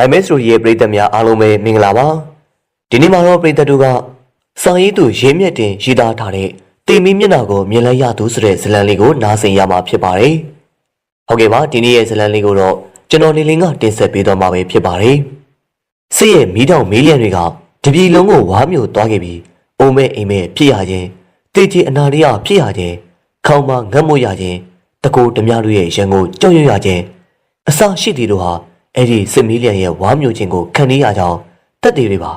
နိုင်မဲစတိုရဲ့ပရိသတ်များအားလုံးပဲမင်္ဂလာပါဒီနေ့မှာတော့ပရိသတ်တို့ကစာရေးသူရင်းမြတ်တင်ရေးသားထားတဲ့တေမီမျက်နှာကိုမြင်လိုက်ရသူဆိုတဲ့ဇာတ်လမ်းလေးကိုနားဆင်ရမှာဖြစ်ပါတယ်ဟုတ်ကဲ့ပါဒီနေ့ရဲ့ဇာတ်လမ်းလေးကိုတော့ကျွန်တော်နေလင်းကတင်ဆက်ပေးသွားမှာပဲဖြစ်ပါတယ်စစ်ရဲ့မိတောင်မေးလျံတွေကတပြည်လုံးကိုဝါမျိုးသွားခဲ့ပြီးအုံမဲ့အိမ်မဲ့ဖြစ်ရခြင်းတေချီအနာရိယဖြစ်ရခြင်းခေါင်းမငတ်မွရခြင်းတကူဓမြတို့ရဲ့ရန်ကိုကြောက်ရွံ့ရခြင်းအစရှိသည်တို့ဟာ အဲ့ဒီစစ်မီလျံရဲ့ဝါမျိုးခြင်းကိုခံနေရကြောင်းတက်သေးတွေပါ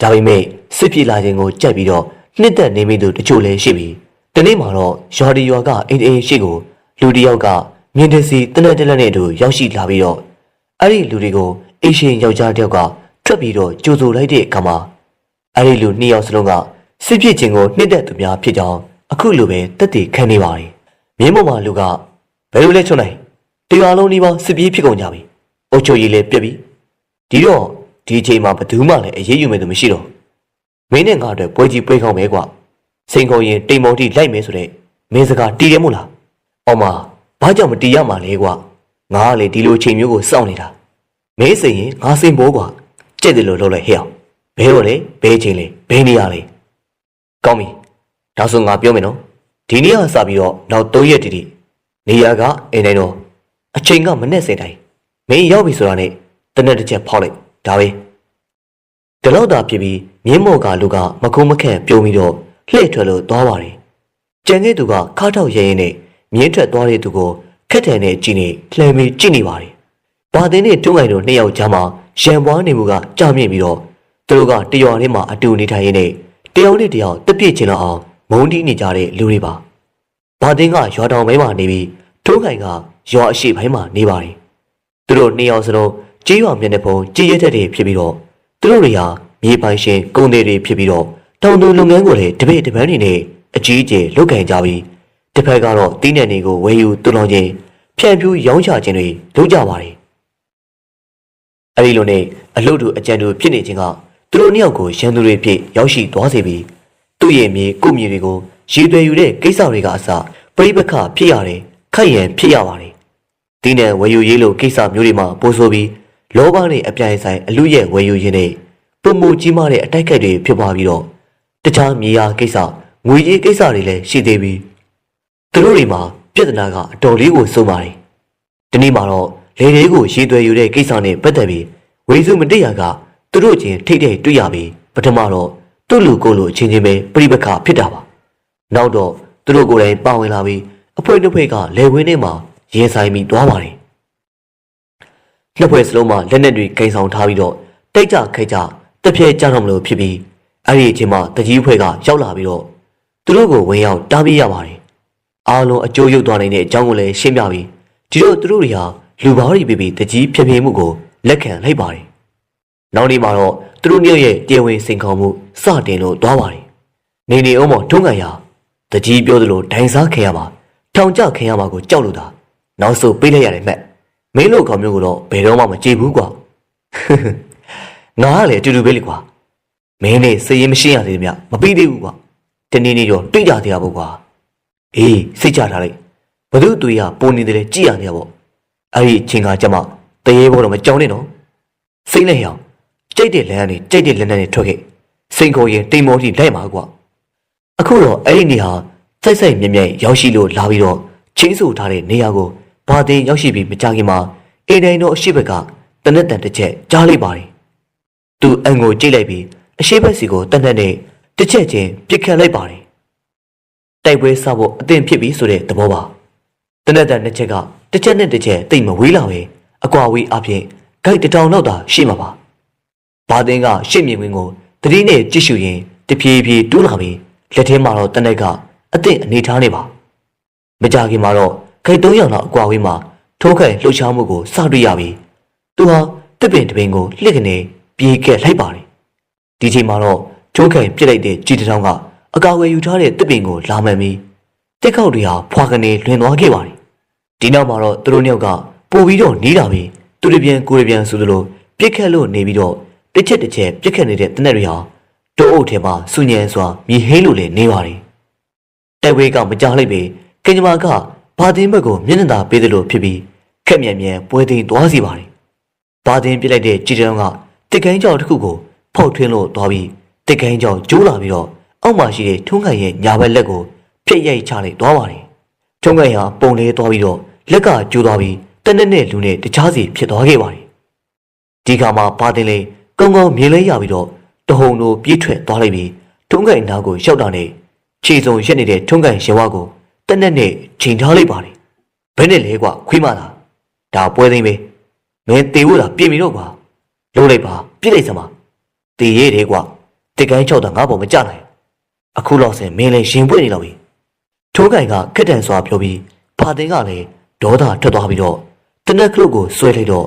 ဒါပေမဲ့စစ်ပြေလာခြင်းကိုကြက်ပြီးတော့နှစ်သက်နေမိသူတချို့လည်းရှိပြီးဒီနေ့မှာတော့ရွာဒီရွာကအိမ်အိမ်ရှိကိုလူတစ်ယောက်ကမြင်းတစီတနက်တလက်နဲ့အတူရောက်ရှိလာပြီးတော့အဲ့ဒီလူတွေကိုအိရှင်ယောက်ျားတစ်ယောက်ကထွက်ပြီးတော့ကြိုဆိုလိုက်တဲ့အခါမှာအဲ့ဒီလူနှစ်ယောက်စလုံးကစစ်ဖြစ်ခြင်းကိုနှစ်သက်သူများဖြစ်ကြောင်းအခုလိုပဲတက်တည်ခံနေပါတယ်မြင်းပေါ်မှာလူကဘယ်လိုလဲချွတ်နိုင်တရားလုံးဒီပါစစ်ပြေးဖြစ်ကုန်ကြပြီ အုတ်ချုပ်ရည်လည်းပြက်ပြီဒီတော့ဒီအချိန်မှာဘယ်သူမှလည်းအရေးယူမယ်သူမရှိတော့မင်းနဲ့ငါအတွက်ပွဲကြီးပွဲကောင်းပဲကွာစိန်ခေါ်ရင်တိမ်မော်တိလိုက်မယ်ဆိုတဲ့မင်းစကားတီးတယ်မို့လားအော်မဘာကြောင့်မတီးရမှာလဲကွာငါကလေဒီလိုအချိန်မျိုးကိုစောင့်နေတာမင်းစိန်ရင်ငါစိန်ဘောကွာကြက်တယ်လို့လုပ်လိုက်ဟဲ့အောင်ဘဲတော့လေဘဲချင်းလေဘဲနေရလေကောင်းပြီဒါဆိုငါပြောမယ်နော်ဒီနေ့ကစပြီးတော့နောက်၃ရက်တိတိနေရာကအိမ်တိုင်းတော့အချိန်ကမနဲ့စင်တိုင်း မင်းရောက်ပြီဆိုတာနဲ့တနက်တစ်ချက်ဖောက်လိုက်ဒါပဲဒီလောက်သာဖြစ်ပြီးမြင်းမော်ကလူကမကုန်းမခန့်ပြုံးပြီးတော့လှည့်ထွက်လို့သွားပါတယ်ကြံခဲ့သူကခါထောက်ရဲရင်နဲ့မြင်းထွက်သွားတဲ့သူကိုခက်ထန်နဲ့ကြည့်နေလှမ်းပြီးကြည့်နေပါတယ်ဘာသင်းနဲ့တွန်းငိုင်တို့နှစ်ယောက်ကြားမှာရံပွားနေမှုကကြာမြင့်ပြီးတော့သူတို့ကတရွာထဲမှာအတူနေထိုင်ရင်းနဲ့တယောက်နဲ့တယောက်တက်ပြစ်ချင်တော့အောင်မုန်းတီးနေကြတဲ့လူတွေပါဘာသင်းကရွာတောင်ပိုင်းမှာနေပြီးတွန်းငိုင်ကရွာအရှိပိုင်းမှာနေပါတယ် သူတို့နှစ်ယောက်စလုံးကြေးရွာမျက်နှာပုံကြေးရက်တဲ့တွေဖြစ်ပြီးတော့သူတို့တွေဟာမြေပိုင်ရှင်ကုန်တွေတွေဖြစ်ပြီးတော့တောင်သူလုပ်ငန်းကိုလည်းတပည့်တပန်းတွေနဲ့အကြီးအကျယ်လုပ်ကင်ကြပြီးတစ်ဖက်ကတော့တင်းနယ်တွေကိုဝယ်ယူတူလောင်ခြင်းဖြန့်ဖြူးရောင်းချခြင်းတွေလုပ်ကြပါတယ်။အဲဒီလိုနဲ့အလုတ်တူအကြံတူဖြစ်နေခြင်းကသူတို့နှစ်ယောက်ကိုရန်သူတွေဖြစ်ရောက်ရှိသွားစေပြီးသူ့ရဲ့မြေကုမြေတွေကိုရည်သွယ်ယူတဲ့ကိစ္စတွေကအစပြိပခဖြစ်ရတယ်ခိုက်ရန်ဖြစ်ရပါတယ်။ တင်းနယ်ဝယ်ယူရေးလိုကိစ္စမျိုးတွေမှာပိုးဆိုပြီးလောဘနဲ့အပြိုင်ဆိုင်အလူရဲ့ဝယ်ယူရင်းနဲ့ပုံမူကြီးမားတဲ့အတိုက်ခိုက်တွေဖြစ်ပွားပြီးတော့တခြားမြေယာကိစ္စငွေကြီးကိစ္စတွေလည်းရှိသေးပြီးသူတို့တွေမှာပြဿနာကအတော်လေးကိုစိုးပါတယ်။ဒီနေ့မှာတော့လေတွေကိုရေသွဲယူတဲ့ကိစ္စနဲ့ပတ်သက်ပြီးဝေစုမတိရကသူတို့ချင်းထိတ်ထိတ်တွေ့ရပြီးပထမတော့သူ့လူကိုယ်လူအချင်းချင်းပဲပြိပခဖြစ်တာပါ။နောက်တော့သူတို့ကိုယ်တိုင်ပါဝင်လာပြီးအဖွဲတစ်ဖွဲကလေဝင်းထဲမှာ ရင်ဆိုင်ပြီးသွားပါတယ်။နှစ်ဖွဲစလုံးမှာလက်နက်တွေကင်ဆောင်ထားပြီးတော့တိုက်ကြခိုက်ကြတက်ပြဲကြတော့မလို့ဖြစ်ပြီးအဲ့ဒီအချိန်မှာတကြီးဖွဲကရောက်လာပြီးတော့သူတို့ကိုဝင်ရောက်တားပြရပါတယ်။အားလုံးအကျိုးရုပ်သွားနိုင်တဲ့အကြောင်းကိုလည်းရှင်းပြပြီးဒီတော့သူတို့တွေဟာလူပေါင်းတွေပြီးပြီးတကြီးဖြစ်ဖြစ်မှုကိုလက်ခံလိုက်ပါတယ်။နောက်နေ့မှာတော့သူတို့မျိုးရဲ့တရားဝင်စင်ခေါ်မှုစတင်လို့သွားပါတယ်။နေနေအောင်မထုံးကန်ရတကြီးပြောသလိုဒိုင်စားခင်ရမှာထောင်ကျခင်ရမှာကိုကြောက်လို့တာ နောက်ဆုံးပေးလိုက်ရတယ်မဲ့မင်းတို့ကောင်မျိုးကတော့ဘယ်တော့မှမကြည့်ဘူးကွာငါကလည်းအတူတူပဲလေကွာမင်းနဲ့စည်ရင်မရှိရသေးတယ်မြမပြီးသေးဘူးကွာတနေ့နေ့တော့တွေ့ကြသေးရပေါ့ကွာအေးစိတ်ချထားလိုက်ဘသူတွေရပုံနေတယ်လေကြည်ရနေရပေါ့အဲ့ဒီအချိန်ကကျမတရေဘောတော့မကြောက်နဲ့နော်စိတ်နဲ့ဟောင်ကြိတ်တဲ့လမ်းကနေကြိတ်တဲ့လက်နဲ့ထွက်ခဲ့စိန်ခေါ်ရင်တိမ်မောတိလိုက်မှာကွာအခုတော့အဲ့ဒီနေဟာစိုက်စိုက်မြဲမြဲရောက်ရှိလို့လာပြီးတော့ချင်းဆူထားတဲ့နေရာကို ဘာတင်ရောက်ရှိပြီးမကြခင်မှာအိမ်တိုင်းတော်အရှိဘက်ကတနက်တန်တစ်ချက်ကြားလိုက်ပါတယ်သူအန်ကိုကြိတ်လိုက်ပြီးအရှိဘက်စီကိုတနက်နဲ့တစ်ချက်ချင်းပြစ်ခတ်လိုက်ပါတယ်တိုက်ပွဲစဖို့အသင့်ဖြစ်ပြီဆိုတဲ့သဘောပါတနက်တန်တစ်ချက်ကတစ်ချက်နဲ့တစ်ချက်တိတ်မဝေးလာပဲအကွာဝေးအပြင်ဂိုက်တစ်တောင်လောက်သာရှိမှာပါဘာတင်ကရှစ်မြင်ဝင်ကိုတတိနဲ့ကြည့်ရှုရင်တဖြည်းဖြည်းတူးလာပြီးလက်ထဲမှာတော့တနက်ကအသင့်အနေထားနေပါမကြခင်မှာတော့ ခိုက်၃ယောက်လောက်အကွာဝေးမှာထိုးခိုင်လှုပ်ရှားမှုကိုစတွေ့ရပြီးသူဟာတစ်ပင်တစ်ပင်ကိုလှစ်ကနေပြေးကက်လိုက်ပါတယ်ဒီချိန်မှာတော့ထိုးခိုင်ပြစ်လိုက်တဲ့ကြည်တထောင်ကအကာအကွယ်ယူထားတဲ့တစ်ပင်ကိုလာမှန်ပြီးတက်ခောက်တွေဟာဖွာကနေလွင်သွားခဲ့ပါတယ်ဒီနောက်မှာတော့သူတို့နှစ်ယောက်ကပို့ပြီးတော့နီးလာပြီးသူတို့ပြန်ကိုယ်ပြန်ဆိုသလိုပြစ်ခတ်လို့နေပြီးတော့တစ်ချက်တစ်ချက်ပြစ်ခတ်နေတဲ့တနက်တွေဟာတိုးအုပ်ထဲမှာစုညံစွာမြေဟင်းလိုလည်းနေပါတယ်တိုက်ဝဲကမကြားလိုက်ပေကင်ဂျမာက ဘာတင်ဘက်ကိုမျက်နှာသာပေးသလိုဖြစ်ပြီးခက်မြန်မြန်ပွဲသိမ်းသွားစီပါတယ်ဘာတင်ပြစ်လိုက်တဲ့ကြည်တုံးကတစ်ကိုင်းကြောင်တစ်ခုကိုဖောက်ထွင်းလို့သွားပြီးတစ်ကိုင်းကြောင်ကျိုးလာပြီးတော့အောက်မှာရှိတဲ့ထုံးကန်ရဲ့ညာဘက်လက်ကိုဖျက်ရိုက်ချလိုက်သွားပါတယ်ထုံးကန်ဟာပုံလဲသွားပြီးတော့လက်ကကျိုးသွားပြီးတနက်နဲ့လူနဲ့တခြားစီဖြစ်သွားခဲ့ပါတယ်ဒီခါမှာဘာတင်လေးကောင်းကောင်းမြင်လဲရပြီးတော့တဟုန်တို့ပြေးထွက်သွားလိုက်ပြီးထုံးကန်နားကိုရောက်တာနဲ့ခြေစုံရက်နေတဲ့ထုံးကန်ရဲဝါကို တနက်နဲ့ချိန်ထားလိုက်ပါတယ်ဘယ်နဲ့လဲကွာခွေးမလားဒါပွဲသိမ်းပဲမင်းတေဖို့တာပြင်ပြီတော့ကွာလုံးလိုက်ပါပြစ်လိုက်စမ်းပါတေရဲတယ်ကွာတစ်ကိုင်းချောက်တာငါပေါ်မကြနိုင်အခုတော့စင်မင်းလည်းရင်ပွင့်နေတော့ပြီထိုးကင်ကခက်တန်စွာပြောပြီးဖာတင်ကလည်းဒေါသထွက်သွားပြီးတော့တနက်ကလုတ်ကိုဆွဲလိုက်တော့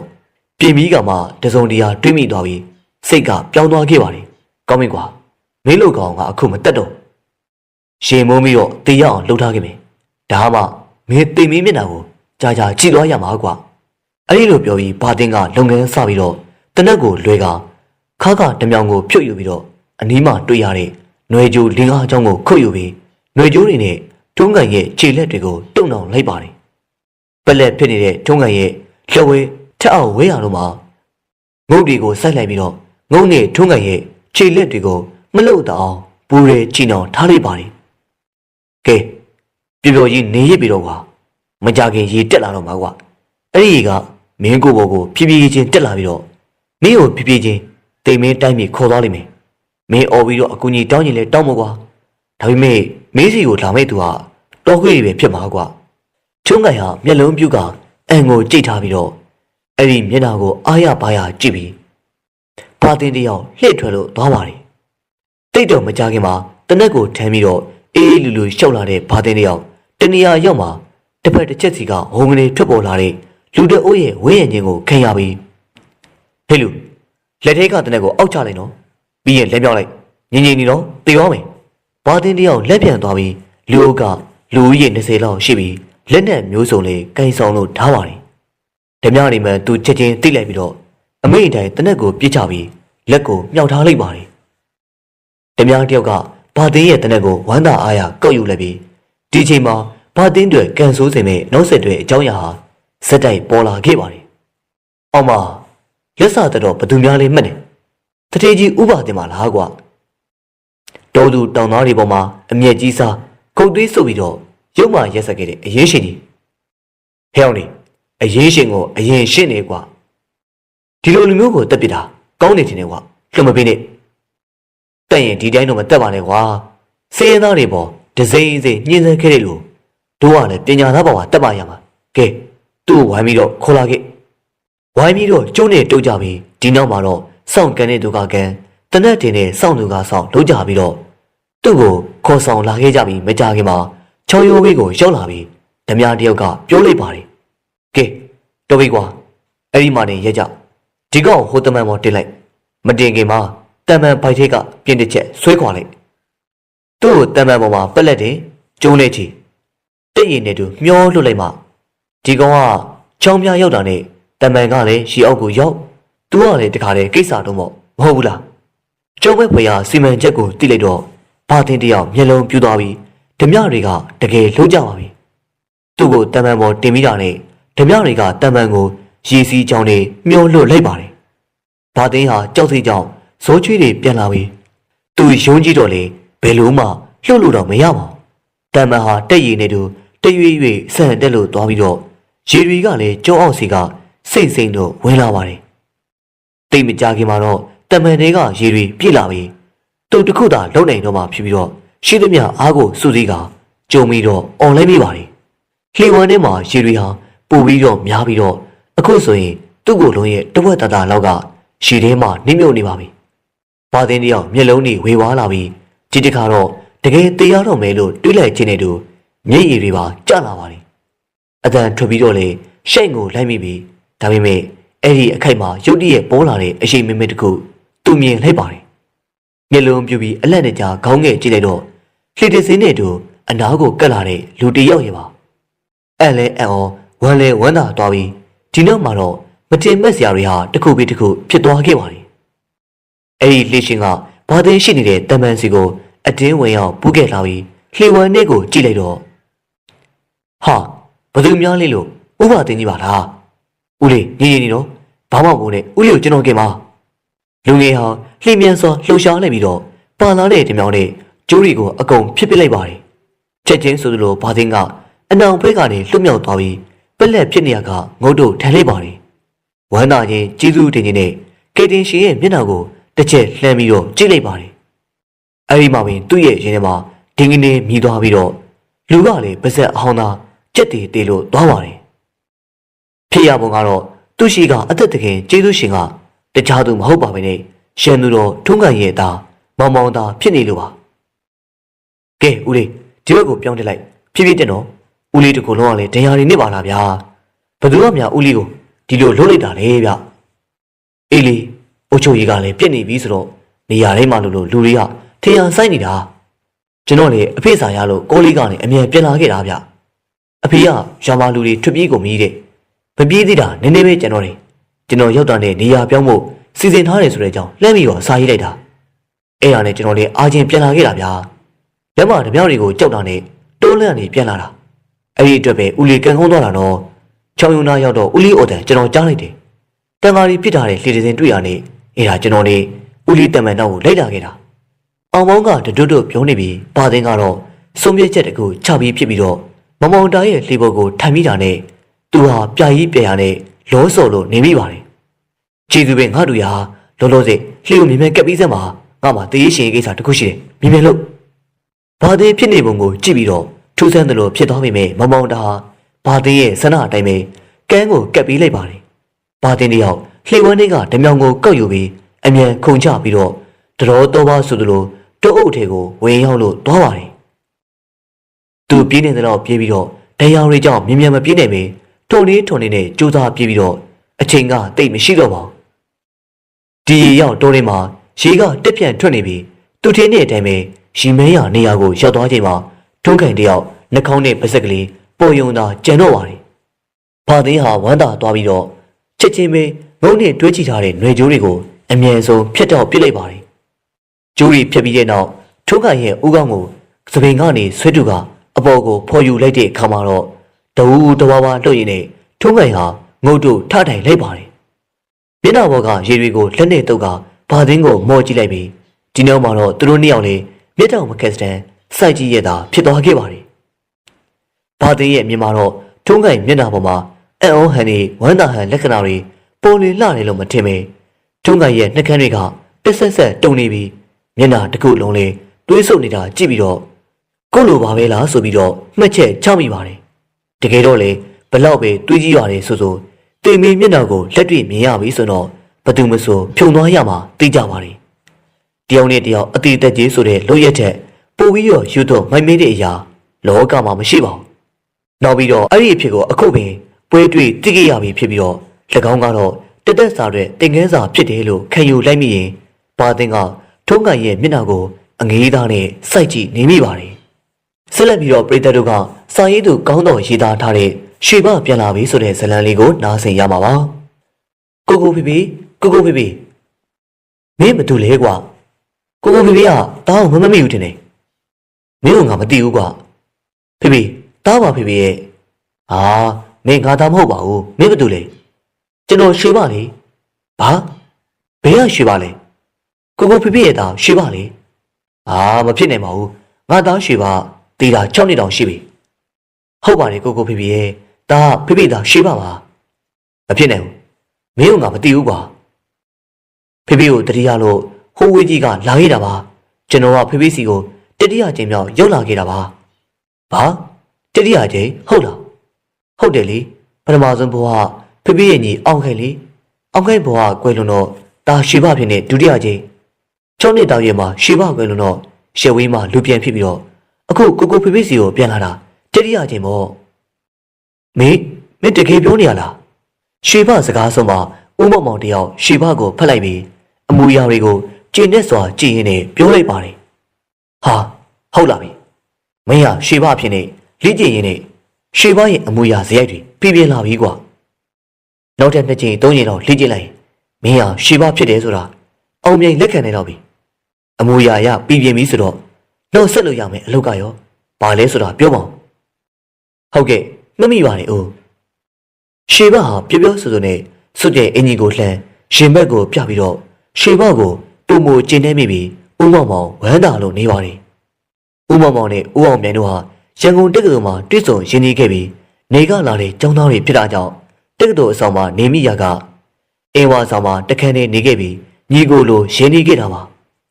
ပြင်ပြီးကမှတစုံတရာတွေးမိသွားပြီးစိတ်ကပြောင်းသွားခဲ့ပါတယ်ကောင်းပြီကွာမင်းတို့ကောင်ကအခုမတက်တော့ရှင်မိုးပြီးတော့တေရအောင်လှုပ်ထားခဲ့မယ် ဒါမှမင်းတိမ်မင်းမျက်နှာကိုကြာကြာကြည့်သွားရမှာကွာ အဲ့ဒီလိုပြောပြီးဘာတင်ကလုပ်ငန်းစပြီးတော့တနက်ကိုလွဲကခါကတမြောင်ကိုဖြုတ်ယူပြီးတော့အနီးမှာတွေ့ရတဲ့ຫນွေကြိုလင်းအားအကြောင်းကိုခုတ်ယူပြီးຫນွေကြိုးတွေနဲ့ထုံးကန်ရဲ့ခြေလက်တွေကိုတုံအောင်လိုက်ပါတယ်ပလက်ဖြစ်နေတဲ့ထုံးကန်ရဲ့လှဝဲထက်အောင်ဝဲရတော့မှာငုတ်တွေကိုစိုက်လိုက်ပြီးတော့ငုတ်နဲ့ထုံးကန်ရဲ့ခြေလက်တွေကိုမလှုပ်တော့အောင်ပူရဲချီနှောင်ထားလိုက်ပါတယ်ကဲ ပြပြကြီးနေရပြီတော့ကွာမကြခင်ရေတက်လာတော့မှာကွာအဲ့ဒီကမင်းကိုဘောကိုဖြည်းဖြည်းချင်းတက်လာပြီးတော့မင်းကိုဖြည်းဖြည်းချင်းတိမ်မင်းတိုင်းပြီးခေါ်သွားလိမ့်မယ်မင်းអော်ပြီးတော့အကူကြီးတောင်းရင်လည်းတောင်းမကွာဒါပေမဲ့မင်းစီကိုလာမဲ့သူကတော်ခွေပဲဖြစ်မှာကွာချုံးကန်ဟာမျက်လုံးပြုတ်ကအန်ကိုကြိတ်ထားပြီးတော့အဲ့ဒီမျက်နှာကိုအားရပါရကြည့်ပြီးပါတင်တယောက်လှည့်ထွက်လို့သွားပါတယ်တိတ်တော့မကြခင်မှာတနက်ကိုထမ်းပြီးတော့အေးအေးလူလူရှောက်လာတဲ့ဘာတင်တယောက် တနေရာရောက်မှာတစ်ဖက်တစ်ချက်စီကဟိုငနေထွက်ပေါ်လာတဲ့လူတအိုးရဲ့ဝင်းရင်ချင်းကိုခံရပြီးဟဲ့လူလက်ထဲကတနက်ကိုအောက်ချလိုက်နော်ပြီးရင်လက်ပြောင်းလိုက်ငင်ငင်နေတော့တေရောမယ်ဘာတင်တယောက်လက်ပြန်သွားပြီးလူအုပ်ကလူဦးရေ20လောက်ရှိပြီးလက်နဲ့မျိုးစုံလေးကန်ဆောင်လို့ထားပါတယ်ဓမြနေမှသူချက်ချင်းတိလိုက်ပြီးတော့အမိအတိုင်းတနက်ကိုပြစ်ချပြီးလက်ကိုမြောက်ထားလိုက်ပါတယ်ဓမြတယောက်ကဘာတင်ရဲ့တနက်ကိုဝမ်းသာအားရကောက်ယူလိုက်ပြီး ဒီချိန်မှာဘာတင်းတွေကန်ဆိုးစင်မဲ့နောက်ဆက်တွဲအကြောင်းအရာဟာစက်တိုက်ပေါ်လာခဲ့ပါတယ်။အောင်မလက်စာတော့ဘသူများလေးမှတ်တယ်။တထေကြီးဥပါတင်ပါလားကွာ။တော်သူတောင်သားတွေပေါ်မှာအမျက်ကြီးစားခုတ်သွေးဆုပ်ပြီးတော့ရုပ်မှရက်ဆက်ခဲ့တဲ့အရေးရှင်ကြီး။ဟဲ့အောင်လေအရေးရှင်ကိုအရင်ရှင်းနေကွာ။ဒီလိုလူမျိုးကိုတက်ပစ်တာကောင်းနေတယ်ကွာ။လွတ်မပေးနဲ့။တက်ရင်ဒီတိုင်းတော့မတက်ပါနဲ့ကွာ။စေရင်သားတွေပေါ် ဒဇိမ့်စိညှင်းဆဲခဲ့တဲ့လူတို့ကလည်းပညာသားပေါ်မှာတက်ပါရမှာကဲသူ့ကိုဝိုင်းပြီးတော့ခေါ်လာခဲ့ဝိုင်းပြီးတော့ကျုံးနဲ့တုတ်ကြပြီးဒီနောက်မှာတော့စောင့်ကန်တဲ့သူကကန်တနက်တင်နဲ့စောင့်သူကစောင့်လုပ်ကြပြီးတော့သူ့ကိုခေါ်ဆောင်လာခဲ့ကြပြီးမကြခင်မှာချောင်းရိုးဘေးကိုရောက်လာပြီးဓမြတယောက်ကပြောလိုက်ပါတယ်ကဲတော်ပြီကွာအဲ့ဒီမှာနေရက်ကြဒီကောင်ဟိုတမန်ပေါ်တင်လိုက်မတင်ခင်မှာတမန်ဘိုက်ထက်ကပြင်းတစ်ချက်ဆွဲခွာလိုက် သူ့ကိုတမန်ပေါ်မှာပက်လက်တင်ကျုံးလက်ချီတက်ရင်နဲ့တူမျောလွတ်လိုက်မှဒီကောင်ကချောင်းပြရောက်တာနဲ့တမန်ကလည်းရှီအောက်ကိုရောက်သူကလည်းတခါတည်းကိစ္စတော့မဟုတ်ဘူးလားကျောင်းဘက်ဖွေရစီမံချက်ကိုတိလိုက်တော့ဘာတင်တယောက်မျက်လုံးပြူသွားပြီးဓမြတွေကတကယ်လှုပ်ကြပါပြီသူ့ကိုတမန်ပေါ်တင်မိတာနဲ့ဓမြတွေကတမန်ကိုရေစီးချောင်းနဲ့မျောလွတ်လိုက်ပါတယ်ဘာတင်ဟာကြောက်စိတ်ကြောင့်ဇိုးချွေးတွေပြန်လာပြီးသူယုံကြည်တော့လေ ဘယ်လို့မှလှုပ်လို့တော့မရပါဘူးတမန်ဟာတက်ရည်နဲ့တူတရွေ့ရွေ့ဆန်တက်လို့သွားပြီးတော့ရေတွေကလည်းကျုံအောင်စီကစိတ်စိမ့်တော့ဝင်လာပါတယ်။တိတ်မကြခင်မှာတော့တမန်တွေကရေတွေပြည့်လာပြီးတုတ်တစ်ခုသာလုံနိုင်တော့မှဖြစ်ပြီးတော့ရှိသမျှအားကိုစုစည်းကကြုံပြီးတော့អော်လိုက်မိပါတယ်။လှေဝမ်းထဲမှာရေတွေဟာပူပြီးတော့များပြီးတော့အခုဆိုရင်သူ့ကိုယ်လုံးရဲ့တဝက်တတာလောက်ကရေထဲမှာနှိမ့်မြုပ်နေပါပြီ။ဘာသင်းတယောက်မျက်လုံးတွေဝေဝါးလာပြီး ဒီတစ်ခါတော့တကယ်တရားတော့မယ်လို့တွေးလိုက်ခြင်းနဲ့တူမျက်ရည်တွေပါကျလာပါတယ်။အတန်ထွက်ပြီးတော့လေရှိတ်ကိုလိုက်မိပြီးဒါပေမဲ့အဲ့ဒီအခိုက်မှာရုတ်တရက်ပေါ်လာတဲ့အရှိန်မမတစ်ခုသူမြင်လိုက်ပါတယ်။မျက်လုံးပြူပြီးအလန့်တကြားခေါင်းငယ်ကြည့်လိုက်တော့လှေတစင်းနဲ့တူအနားကိုကပ်လာတဲ့လူတစ်ယောက်ရပါ။အဲ့လဲအံ့ဩဝမ်းလဲဝမ်းသာသွားပြီးဒီနောက်မှာတော့မတင်မဲ့စရာတွေဟာတစ်ခုပြီးတစ်ခုဖြစ်သွားခဲ့ပါတယ်။အဲ့ဒီလှေရှင်က ဘာသိရှိနေတဲ့တမန်စီကိုအတင်းဝင်ရောက်ပူးခဲ့လာပြီးလှေဝမ်းနဲ့ကိုကြည့်လိုက်တော့ဟာဘယ်သူများလေးလို့ဥပတင်ကြီးပါလားဦးလေးညီညီနေတော့ဘာမှမဟုတ်နဲ့ဦးလေးကိုကျွန်တော်ကင်ပါလူငယ်ဟာလှိမြန်စွာလှုပ်ရှားလိုက်ပြီးတော့ပါလာတဲ့တမြောင်နဲ့ကျိုးတွေကိုအကုန်ဖြစ်ပစ်လိုက်ပါတယ်ချက်ချင်းဆိုသလိုဘာသိန်းကအနောင်ဘက်ကနေလွတ်မြောက်သွားပြီးပက်လက်ဖြစ်နေရကငုတ်တို့ထန်လိုက်ပါတယ်ဝမ်းသာခြင်းကျေးဇူးတင်ခြင်းနဲ့ကေတင်ရှင်ရဲ့မျက်နှာကို တစ်ချက်လှမ်းပြီးတော့ကြည့်လိုက်ပါတယ်အဲဒီမှာပင်သူ့ရဲ့ရင်ထဲမှာဒင်းကနေမြည်သွားပြီးတော့လူကလည်းပါဇက်အဟောင်းသားကြက်တီတေလို့သွားပါတယ်ဖြစ်ရပုံကတော့သူရှိကအသက်တခင်ကျေးဇူးရှင်ကတခြားသူမဟုတ်ပါဘဲနဲ့ရှန်သူတော်ထုံးကန်ရဲ့သားမောင်မောင်သားဖြစ်နေလို့ပါကဲဦးလေးဒီဘက်ကိုပြောင်းတက်လိုက်ဖြည်းဖြည်းတက်တော့ဦးလေးတကူလုံးကလည်းတရားရည်နစ်ပါလားဗျာဘယ်သူမှများဦးလေးကိုဒီလိုလှုပ်လိုက်တာလေဗျအေးလေ အုတ်ချိုကြီးကလည်းပြက်နေပြီဆိုတော့နေရာတိုင်းမှာလို့လို့လူတွေကထင်ရန်ဆိုင်နေတာကျွန်တော်လေအဖေစာရလို့ကိုလေးကနေအမြန်ပြန်လာခဲ့တာဗျအဖေကရွာမလူတွေထွက်ပြေးကုန်ပြီတဲ့မပြေးသေးတာနည်းနည်းပဲကျွန်တော်နေကျွန်တော်ရောက်တာနဲ့နေရာပြောင်းဖို့စီစဉ်ထားတယ်ဆိုတဲ့အကြောင်းလှမ်းပြီးတော့စာရေးလိုက်တာအဲ့ဒါနဲ့ကျွန်တော်လေအာချင်းပြန်လာခဲ့တာဗျာလက်မတပြောင်းတွေကိုကြောက်တာနဲ့တိုးလန့်နေပြန်လာတာအဲ့ဒီအတွက်ပဲဦးလေးကန်ခုံးသွားတာတော့ချောင်းယုံသားရောက်တော့ဦးလေးအော်တန်ကျွန်တော်ကြားလိုက်တယ်တန်ဃာကြီးဖြစ်တာတဲ့လှေစဉ်တွေ့ရနေ အဲ့ဒါကျွန်တော်နေဦးလေးတမန်တော်ကိုလိုက်လာခဲ့တာအောင်မောင်းကတွတ်တွတ်ပြောနေပြီးပါသိန်းကတော့စုံပြက်ချက်တကူချပြီးဖြစ်ပြီးတော့မမောင်တားရဲ့လှေပေါ်ကိုထိုင်မိတာနဲ့သူဟာပြာကြီးပြာရနဲ့လောစော်လို့နေမိပါတယ်။ခြေသူပဲငါတို့ရာလောလောဆယ်လှေကိုမြင်မြန်ကပ်ပြီးစမ်းပါငါမှတေးရှင်ရဲ့ကိစ္စတခုရှိတယ်မြင်မြန်လို့ဘာသေးဖြစ်နေပုံကိုကြည့်ပြီးတော့ထူးဆန်းတယ်လို့ဖြစ်သွားပြီမဲ့မမောင်တာဟာဘာသေးရဲ့ဆန္ဒအတိုင်းပဲကန်းကိုကပ်ပြီးလိုက်ပါတယ်။ဘာသေးတယောက် လှေဝန်းတွေကဓမြောင်ကိုကောက်ယူပြီးအမြန်ခုန်ချပြီးတော့တတော်တော်ပါဆိုသလိုတုပ်အုပ်ထဲကိုဝင်ရောက်လို့သွားပါတယ်။သူပြေးနေတယ်တော့ပြေးပြီးတော့တရားရီကြောင့်မြင်မြန်မပြေးနိုင်ပေထုံလေးထုံလေးနဲ့ကြိုးစားပြေးပြီးတော့အချိန်ကတိတ်မရှိတော့ပါဘူး။ဒီရောက်တိုးလေးမှာရေကတက်ပြန့်ထွက်နေပြီးသူထင်းတဲ့အတိုင်းပဲရီမဲရနေရာကိုရောက်သွားချိန်မှာထုံးခိုင်တယောက်နှာခေါင်းနဲ့ပါးစပ်ကလေးပေါ်ယုံသာကြံတော့ပါတယ်။ဘာသိန်းဟာဝမ်းသာသွားပြီးတော့ချက်ချင်းပဲ ငုံနဲ့တွဲကြည့်ထားတဲ့ຫນွေကြိုးတွေကိုအမြန်ဆုံးဖျက်တော့ပစ်လိုက်ပါတယ်။ကျိုးရီဖြတ်ပြီးတဲ့နောက်ထုံးခိုင်ရဲ့ဥကောင်းကိုသပင်ကနေဆွဲတူကအပေါ်ကိုဖော်ယူလိုက်တဲ့အခါမှာတော့တဝူတဝါဝါလွှတ်ရင်းနဲ့ထုံးခိုင်ဟာငုတ်တို့ထထိုင်လိုက်ပါတယ်။မျက်နှာပေါ်ကရေတွေကိုလက်နဲ့တုပ်ကဘာသင်းကိုမော်ကြည့်လိုက်ပြီးဒီနောက်မှာတော့သူတို့နှစ်ယောက်လေးမျက်တောင်မကက်စတန်စိုက်ကြည့်ရတာဖြစ်သွားခဲ့ပါတယ်။ဘာသင်းရဲ့မြင်မှာတော့ထုံးခိုင်မျက်နှာပေါ်မှာအံ့ဩဟန်နေဝမ်းသာဟန်လက္ခဏာတွေ ပေါ်လေလှနေလို့မထင်ပဲထုံးခိုင်ရဲ့နှကန်းတွေကတက်ဆက်ဆက်တုံနေပြီးမျက်နှာတစ်ခုလုံးလေးတွေးဆုပ်နေတာကြည့်ပြီးတော့ကိုယ့်လိုပါပဲလားဆိုပြီးတော့မှတ်ချက်ချမိပါတယ်တကယ်တော့လေဘလောက်ပဲတွေးကြည့်ရတယ်ဆိုဆိုတေမီမျက်နှာကိုလက်တွေ့မြင်ရပြီဆိုတော့ဘသူမဆိုဖြုံသွားရမှာသိကြပါတယ်တယောက်နဲ့တယောက်အတိအသက်ကြီးဆိုတဲ့လို့ရက်တဲ့ပို့ပြီးတော့ယူတော့မိုက်မေးတဲ့အရာလောကမှာမရှိပါဘူးနောက်ပြီးတော့အဲ့ဒီအဖြစ်ကိုအခုပင်ပွဲတွေ့သိကြရပြီဖြစ်ပြီးတော့၎ င်းကတော့တက်တက်စာတဲ့တင်ငန်းစာဖြစ်တယ်လို့ခံယူလိုက်မိရင်ဘာတင်ကထုံးကန်ရဲ့မျက်နှာကိုအငေးသားနဲ့စိုက်ကြည့်နေမိပါတယ်ဆက်လက်ပြီးတော့ပရိသတ်တို့ကစာရေးသူကောင်းတော်ရေးသားထားတဲ့ရွှေဘပြန်လာပြီဆိုတဲ့ဇာတ်လမ်းလေးကိုနားဆင်ရမှာပါကိုကိုဖေဖေကိုကိုဖေဖေမင်းမတူလဲကွာကိုကိုဖေဖေကတောင်းမမမိဘူးတင်နေမင်းကငါမသိဘူးကွာဖေဖေတားပါဖေဖေရဲ့ဟာမင်းငါသားမဟုတ်ပါဘူးမင်းမတူလဲ ကျွန်တော်ရွှေဘလေဘာဘယ်ကရွှေဘလဲကိုကိုဖေဖေရဲ့သားရွှေဘလေအာမဖြစ်နိုင်ပါဘူးငါသားရွှေဘတီတာ6နှစ်တောင်ရှိပြီဟုတ်ပါတယ်ကိုကိုဖေဖေရဲ့ဒါဖေဖေသားရွှေဘပါမဖြစ်နိုင်ဘူးမင်းကငါမသိဘူးကွာဖေဖေကိုတတိယလို့ဟိုးဝေးကြီးကလာခဲ့တာပါကျွန်တော်ကဖေဖေစီကိုတတိယကြိမ်မြောက်ရောက်လာခဲ့တာပါဘာတတိယကြိမ်ဟုတ်လားဟုတ်တယ်လေပထမဆုံးဘဝ ဖေဖေရဲ့ညီအောင်ခိုင်လေအောင်ခိုင်ဘဝကွယ်လွန်တော့ဒါရွှေဘဖြစ်နေဒုတိယကြိမ်6နှစ်တောင်ရဲမှာရွှေဘကွယ်လွန်တော့ရှယ်ဝေးမှာလူပြန်ဖြစ်ပြီးတော့အခုကိုကိုဖေဖေစီကိုပြန်လာတာတတိယကြိမ်ပေါ့မင်းမင်းတကယ်ပြောနေရလားရွှေဘစကားဆုံးမှာဦးမောင်မောင်တယောက်ရွှေဘကိုဖတ်လိုက်ပြီးအမူအရာတွေကိုကျင့်နဲ့စွာကြည်ရင်နဲ့ပြောလိုက်ပါတယ်ဟာဟုတ်လာပြီမင်းဟာရွှေဘဖြစ်နေလေ့ကျင့်ရင်နဲ့ရွှေဘရဲ့အမူအရာဇယိုက်တွေပြပြလာပြီကွာ နောက်ထပ်နှစ်ချိန်သုံးချိန်တော့လေ့ကျင့်လိုက်ရင်မင်းဟာရွှေဘဖြစ်တယ်ဆိုတာအောင်မြိုင်လက်ခံနေတော့ပြီအမူအရာအရပြပြပြီဆိုတော့တော့ဆက်လို့ရမယ်အလုပ်ကရောဘာလဲဆိုတာပြောပါဦးဟုတ်ကဲ့မမိပါနဲ့ဦးရှေဘဟာပြောပြောဆိုဆိုနဲ့စွတ်တဲ့အင်ကြီးကိုလှမ်းရှင်ဘက်ကိုပြပြီးတော့ရွှေဘကိုပုံမကျင်နေမိပြီးဦးမောင်မောင်ဝမ်းသာလို့နေပါတယ်။ဦးမောင်မောင်နဲ့ဦးအောင်မြိုင်တို့ဟာရန်ကုန်တက္ကသိုလ်မှာတွေ့ဆုံရင်းနှီးခဲ့ပြီးနေကလာတဲ့ကျောင်းသားတွေဖြစ်တာကြောင့် တက္ကသိုလ်အဆောင်မှာနေမိရကအင်းဝါဆောင်မှာတခန်းနဲ့နေခဲ့ပြီးညီကိုလိုရင်းနှီးခဲ့တာပါ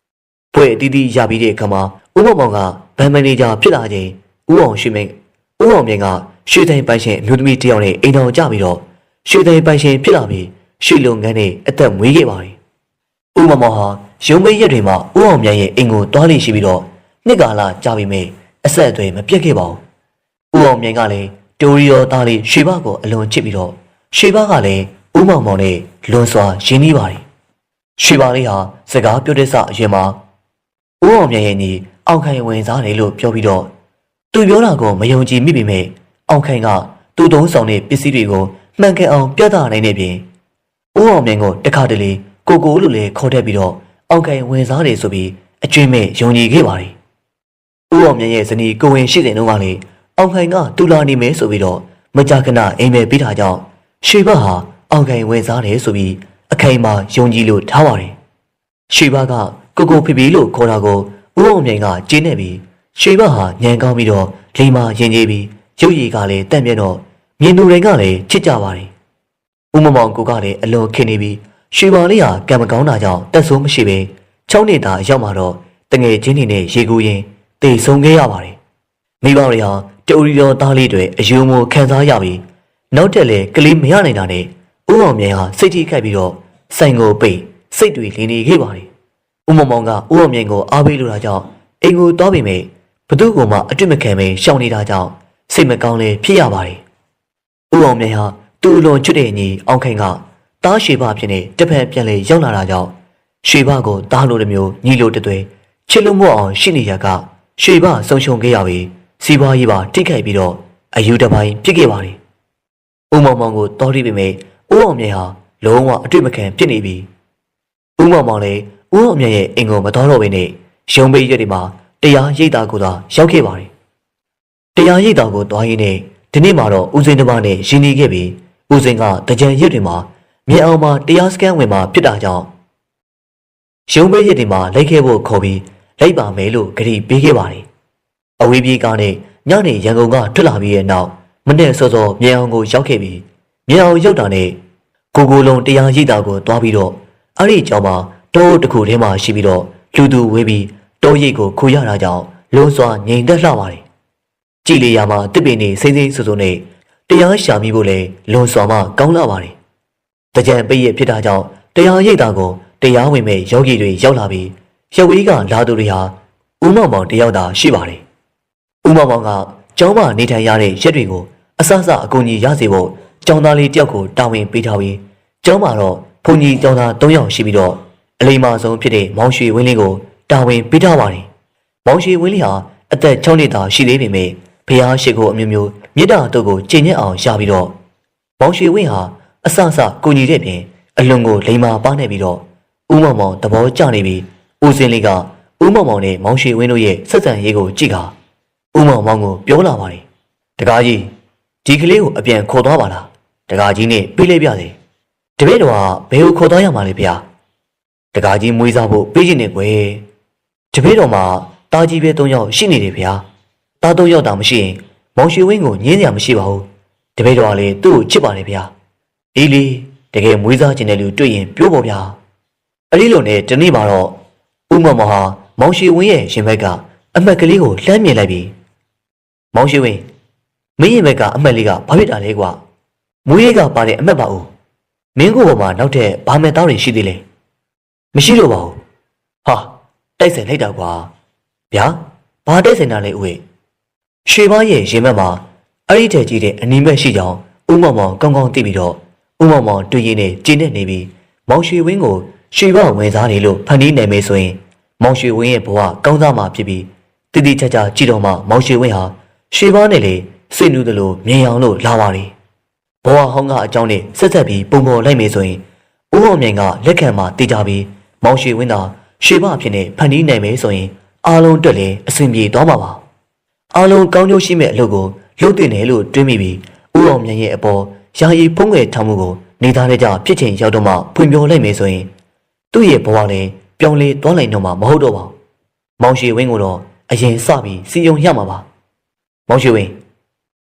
။ဖွဲ့အသီးသီးရပြီးတဲ့အခါမှာဦးမောင်မောင်ကဗန်မန်နေဂျာဖြစ်လာချိန်ဦးအောင်ရွှေမင်းဦးအောင်မြင့်ကရွှေတိုင်းပိုင်ရှင်အမျိုးသမီးတစ်ယောက်နဲ့အိမ်တော်ကြပြီးတော့ရွှေတိုင်းပိုင်ရှင်ဖြစ်လာပြီးရွှေလုံငန်းနဲ့အသက်မွေးခဲ့ပါတယ်။ဦးမောင်မောင်ဟာရုံးမိတ်ရက်တွေမှာဦးအောင်မြတ်ရဲ့အိမ်ကိုတွားလိရှိပြီးတော့နှစ်ကာလကြာပြီမဲ့အဆက်အသွယ်မပြတ်ခဲ့ပါဘူး။ဦးအောင်မြတ်ကလည်းတိုရီယောသားလေးရွှေဘကိုအလွန်ချစ်ပြီးတော့ ရွှေဘကလည်းဦးမောင်မောင်နဲ့လွန်စွာရင်းနှီးပါတယ်။ရွှေဘလေးဟာစကားပြောတဲ့စအရင်မှာဦးအောင်မြတ်ရဲ့ညီအောင်ခိုင်ဝင်စားတယ်လို့ပြောပြီးတော့သူပြောတာကိုမယုံကြည်မိပေမဲ့အောင်ခိုင်ကသူ့သုံးဆောင်တဲ့ပစ္စည်းတွေကိုမှန်ကန်အောင်ပြသနိုင်တဲ့ပြင်ဦးအောင်မြတ်ကိုတခါတလေကိုကိုလို့လည်းခေါ်တတ်ပြီးတော့အောင်ခိုင်ဝင်စားတယ်ဆိုပြီးအကျွင့်မဲ့ယုံကြည်ခဲ့ပါတယ်။ဦးအောင်မြတ်ရဲ့ဇနီးကိုဝင်ရှိတဲ့နှုန်းကလေအောင်ခိုင်ကတူလာနေမယ်ဆိုပြီးတော့မကြာခဏအိမ်မဲ့ပြီးတာကြောင့် ရွှေဘဟာအောင်ခိုင်ဝင်စားတယ်ဆိုပြီးအခိုင်မာယုံကြည်လို့ထားပါတယ်။ရွှေဘကကိုကိုဖိဖိလို့ခေါ်တာကိုဦးအောင်မြတ်ကကျင်းနေပြီးရွှေဘဟာညံကောင်းပြီးတော့လိမ္မာရင်ကြီးပြီးရုပ်ရည်ကလည်းတန့်ပြတ်တော့မြင်သူတွေကလည်းချစ်ကြပါတယ်။ဦးမမောင်ကိုကလည်းအလွန်ခင်နေပြီးရွှေပါလေးဟာကံမကောင်းတာကြောင့်တက်ဆိုးမရှိပဲ၆နှစ်သာရောက်မှတော့တငယ်ချင်းတွေနဲ့ရေကူးရင်တေဆုံးခဲ့ရပါတယ်။မိဘတွေဟာတူရီတော်သားလေးတွေအယုံမိုခံစားရပြီး နောက်တက်လေကလေးမရနိုင်တာနဲ့ဦးအောင်မြင်ဟာစိတ်ထိခိုက်ပြီးတော့ဆိုင်ကိုပိတ်စိတ်တွေလင်းနေခဲ့ပါတယ်။ဦးမမောင်ကဦးအောင်မြင်ကိုအားပေးလိုတာကြောင့်အိမ်ကိုတောပေမဲ့ဘသူ့ကိုမှအတွေ့မခံပဲရှောင်နေတာကြောင့်စိတ်မကောင်းလဲဖြစ်ရပါတယ်။ဦးအောင်မြင်ဟာသူ့အလွန်ချွတ်တဲ့ညီအောင်ခိုင်ကတားရွှေဘဖြစ်နေတစ်ဖက်ပြန်လေရောက်လာတာကြောင့်ရွှေဘကိုတားလို့တစ်မျိုးညီလိုတသွဲချစ်လို့မအောင်ရှိနေရကရွှေဘဆုံရှုံခဲ့ရပြီးစီးပွားရေးပါထိခိုက်ပြီးတော့အယူတစ်ပိုင်းဖြစ်ခဲ့ပါတယ်။ ဦးမောင်မောင်ကိုတော်ရီပေမဲ့ဦးအောင်မြင်ဟာလုံးဝအတွေ့မခံဖြစ်နေပြီ။ဦးမောင်မောင်လည်းဦးအောင်မြင်ရဲ့အင်ကိုမတော်တော့ဘဲနဲ့ရုံပိတ်ရက်တွေမှာတရားရိပ်တာကိုသာရောက်ခဲ့ပါတယ်။တရားရိပ်တာကိုတွားရင်းနဲ့ဒီနေ့မှာတော့ဦးစိန်တမနဲ့ရင်းနှီးခဲ့ပြီးဦးစိန်ကတကြံရက်တွေမှာမြေအောင်မှာတရားစကန်ဝင်မှာဖြစ်တာကြောင့်ရုံးပိတ်ရက်တွေမှာလိုက်ခဲ့ဖို့ခေါ်ပြီးလိုက်ပါမယ်လို့ကြေပေးခဲ့ပါတယ်။အဝေးပြေးကားနဲ့ညနေရန်ကုန်ကထွက်လာပြီးတဲ့နောက် မနေ့စောစောမြေအောင်ကိုရောက်ခဲ့ပြီးမြေအောင်ရောက်တာနဲ့ကိုကိုလုံးတရားရိပ်တာကိုတွားပြီးတော့အဲ့ဒီကြောင်မှာတောတစ်ခုထဲမှာရှိပြီးတော့လူသူဝေးပြီးတောရိပ်ကိုခူရတာကြောင့်လုံးစွာငြိမ်သက်လှပါတယ်။ကြည်လီယာမှာတစ်ပင်နေစိမ့်စိမ့်ဆူဆူနဲ့တရားရှာမိဖို့လဲလွန်စွာမှကောင်းလာပါတယ်။တကြံပိတ်ရဖြစ်တာကြောင့်တရားရိပ်တာကိုတရားဝင်မဲ့ယောဂီတွေရောက်လာပြီးရုပ်ဝေးကလာသူတွေဟာဦးမောင်မောင်တယောက်သာရှိပါတယ်။ဦးမောင်မောင်ကကျောင်းမှာနေထိုင်ရတဲ့ရက်တွေကို အဆအဆအကူအညီရစေဖို့ကျောင်းသားလေးတယောက်ကိုတာဝန်ပေးထားပြီးကျောင်းမှာတော့ဘုန်းကြီးကျောင်းသား၃ယောက်ရှိပြီးတော့အလိမ္မာဆုံးဖြစ်တဲ့မောင်ရွှေဝင်းလေးကိုတာဝန်ပေးထားပါတယ်။မောင်ရွှေဝင်းလေးဟာအသက်6နှစ်သာရှိသေးပေမဲ့ဖះရှိခိုးအမျိုးမျိုးမြစ်တာတို့ကိုချိန်ညက်အောင်ရပြီးတော့မောင်ရွှေဝင်းဟာအဆအဆကူညီတဲ့ပြင်အလွန်ကိုလိမ္မာပါနေပြီးတော့ဦးမောင်မောင်သဘောကျနေပြီးဦးစင်းလေးကဦးမောင်မောင်နဲ့မောင်ရွှေဝင်းတို့ရဲ့ဆက်ဆံရေးကိုကြည့်ကာဦးမောင်မောင်ကိုပြောလာပါတယ်။တကားကြီး ဒီကလေးကိုအပြန်ခေါ်သွားပါလား။တကားကြီးနဲ့ပြေးလိုက်ပြစေ။တပည့်တော်ကဘယ်ကိုခေါ်သွားရမှာလဲဗျာ။တကားကြီးမွေးစားဖို့ပြေးချင်နေကွယ်။တပည့်တော်မှာတာကြီးပဲ၃ယောက်ရှိနေတယ်ဗျာ။တာ၃ယောက်တောင်မရှိရင်မောင်ရွှေဝင်းကိုညင်းစရာမရှိပါဘူး။တပည့်တော်ကလည်းသူ့ကိုချစ်ပါတယ်ဗျာ။အေးလေတကယ်မွေးစားခြင်းတဲ့လူတွေ့ရင်ပြောပေါ်ဗျာ။အဲ့ဒီလိုနဲ့ဒီနေ့မှာတော့ဦးမောင်မောင်ဟာမောင်ရွှေဝင်းရဲ့ရင်ဘက်ကအမှတ်ကလေးကိုလှမ်းမြင်လိုက်ပြီးမောင်ရွှေဝင်း မင်းရင်ဘက်ကအမှတ်လေးကဘာဖြစ်တာလဲကွာမွေးလေးကပါတဲ့အမှတ်ပါဦးမင်းကိုပေါ်မှာနောက်ထပ်ဘာမဲ့သားတွေရှိသေးလဲမရှိတော့ပါဘူးဟာတိုက်ဆိုင်လိုက်တာကွာဗျာဘာတိုက်ဆိုင်တာလဲဦးရဲ့ရွှေဘားရဲ့ရင်ဘက်မှာအဲ့ဒီထဲကြီးတဲ့အနီးဘက်ရှိကြောင်းဦးမောင်မောင်ကောင်းကောင်းသိပြီးတော့ဦးမောင်မောင်တွေ့ရင်းနဲ့ကျင်းနေနေပြီးမောင်ရွှေဝင်းကိုရွှေဘဝင်စားတယ်လို့ဖန်တီးနိုင်မယ်ဆိုရင် မောင်ရွှေဝင်းရဲ့ဘဝကောင်းစားမှာဖြစ်ပြီးတည်တည်ချာချာကြည့်တော့မှမောင်ရွှေဝင်းဟာရွှေဘနဲ့လေ စိတ်နူးတယ်လို့မြင်အောင်လို့လာပါတယ်ဘဝဟောင်းကအကြောင်းနဲ့ဆက်ဆက်ပြီးပုံပေါ်လိုက်မယ်ဆိုရင်ဦးအောင်မြိုင်ကလက်ခံမှာတည်ကြပြီးမောင်ရွှေဝင်းသာရွှေဘအဖြစ်နဲ့ဖန်တီးနိုင်မယ်ဆိုရင်အားလုံးအတွက်လည်းအဆင်ပြေသွားမှာပါအားလုံးကောင်းကျိုးရှိမဲ့အလုပ်ကိုလုပ်တင်တယ်လို့တွေးမိပြီးဦးအောင်မြိုင်ရဲ့အပေါ်ယာယီဖုံးငယ်ထားမှုကိုနေသားတဲ့ကြဖြစ်ချင်းရောက်တော့မှဖွင့်ပြောလိုက်မယ်ဆိုရင်သူ့ရဲ့ဘဝလည်းပြောင်းလဲသွားလိုက်တော့မှမဟုတ်တော့ပါဘူး။မောင်ရှိဝင်းကိုတော့အရင်စပြီးစီယုံရမှာပါ။မောင်ရှိဝင်း